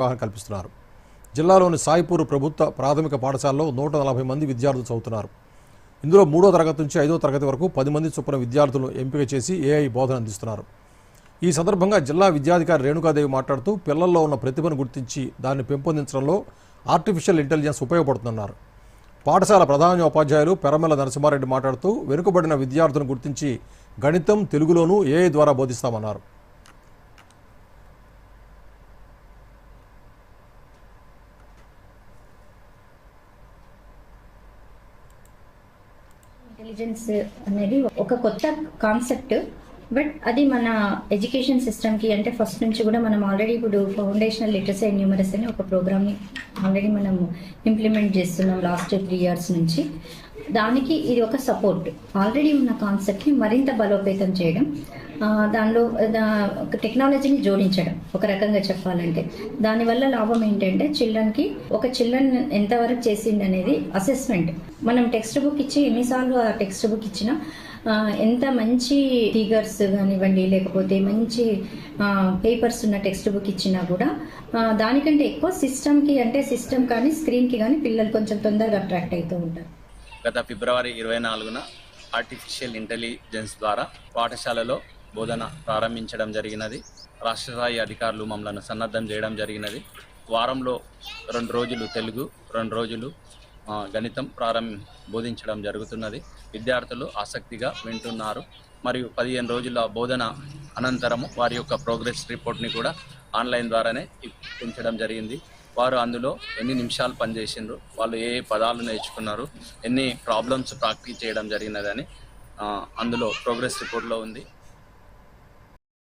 అవగాహన కల్పిస్తున్నారు. జిల్లాలోని సాయిపూర్ ప్రభుత్వ ప్రాథమిక పాఠశాలలో నూట నలభై మంది విద్యార్థులు చదువుతున్నారు. ఇందులో మూడో తరగతి నుంచి ఐదో తరగతి వరకు పది మంది చొప్పున విద్యార్థులను ఎంపిక చేసి ఏఐ బోధన అందిస్తున్నారు. ఈ సందర్భంగా జిల్లా విద్యాధికారి రేణుకాదేవి మాట్లాడుతూ పిల్లల్లో ఉన్న ప్రతిభను గుర్తించి దాన్ని పెంపొందించడంలో ఆర్టిఫిషియల్ ఇంటెలిజెన్స్ ఉపయోగపడుతున్నారు పాఠశాల ప్రధానోపాధ్యాయులు పెరమల నరసింహారెడ్డి మాట్లాడుతూ వెనుకబడిన విద్యార్థులను గుర్తించి గణితం తెలుగులోనూ ఏఐ ద్వారా బోధిస్తామన్నారు. ఇంటెలిజెన్స్ అనేది ఒక కొత్త కాన్సెప్ట్ బట్ అది మన ఎడ్యుకేషన్ సిస్టమ్కి అంటే ఫస్ట్ నుంచి కూడా మనం ఆల్రెడీ ఇప్పుడు ఫౌండేషనల్ లిటరసీ అండ్ న్యూమరస్ అని ఒక ప్రోగ్రామ్ని ఆల్రెడీ మనం ఇంప్లిమెంట్ చేస్తున్నాం లాస్ట్ త్రీ ఇయర్స్ నుంచి. దానికి ఇది ఒక సపోర్ట్ ఆల్రెడీ ఉన్న కాన్సెప్ట్ని మరింత బలోపేతం చేయడం దానిలో ఒక టెక్నాలజీని జోడించడం ఒక రకంగా చెప్పాలంటే. దానివల్ల లాభం ఏంటంటే చిల్డ్రన్కి ఒక చిల్డ్రన్ ఎంతవరకు చేసింది అనేది అసెస్మెంట్ మనం టెక్స్ట్ బుక్ ఇచ్చి ఎన్నిసార్లు ఆ టెక్స్ట్ బుక్ ఇచ్చినా ఎంత మంచి ఫిగర్స్ కానివ్వండి లేకపోతే మంచి పేపర్స్ ఉన్న టెక్స్ట్ బుక్ ఇచ్చినా కూడా దానికంటే ఎక్కువ సిస్టమ్కి అంటే సిస్టమ్ కానీ స్క్రీన్కి కానీ పిల్లలు కొంచెం తొందరగా అట్రాక్ట్ అవుతూ ఉంటారు. గత ఫిబ్రవరి ఇరవై నాలుగున ఆర్టిఫిషియల్ ఇంటెలిజెన్స్ ద్వారా పాఠశాలలో బోధన ప్రారంభించడం జరిగినది. రాష్ట్ర స్థాయి అధికారులు మమ్మల్ని సన్నద్ధం చేయడం జరిగినది. వారంలో రెండు రోజులు తెలుగు రెండు రోజులు గణితం ప్రారంభ బోధించడం జరుగుతున్నది. విద్యార్థులు ఆసక్తిగా వింటున్నారు. మరియు పదిహేను రోజుల బోధన అనంతరము వారి యొక్క ప్రోగ్రెస్ రిపోర్ట్ని కూడా ఆన్లైన్ ద్వారానే ఇప్పించడం జరిగింది. వారు అందులో ఎన్ని నిమిషాలు పనిచేసిండ్రు వాళ్ళు ఏ ఏ పదాలు నేర్చుకున్నారు ఎన్ని ప్రాబ్లమ్స్ ప్రాక్టీస్ చేయడం జరిగినదని అందులో ప్రోగ్రెస్ రిపోర్ట్లో ఉంది.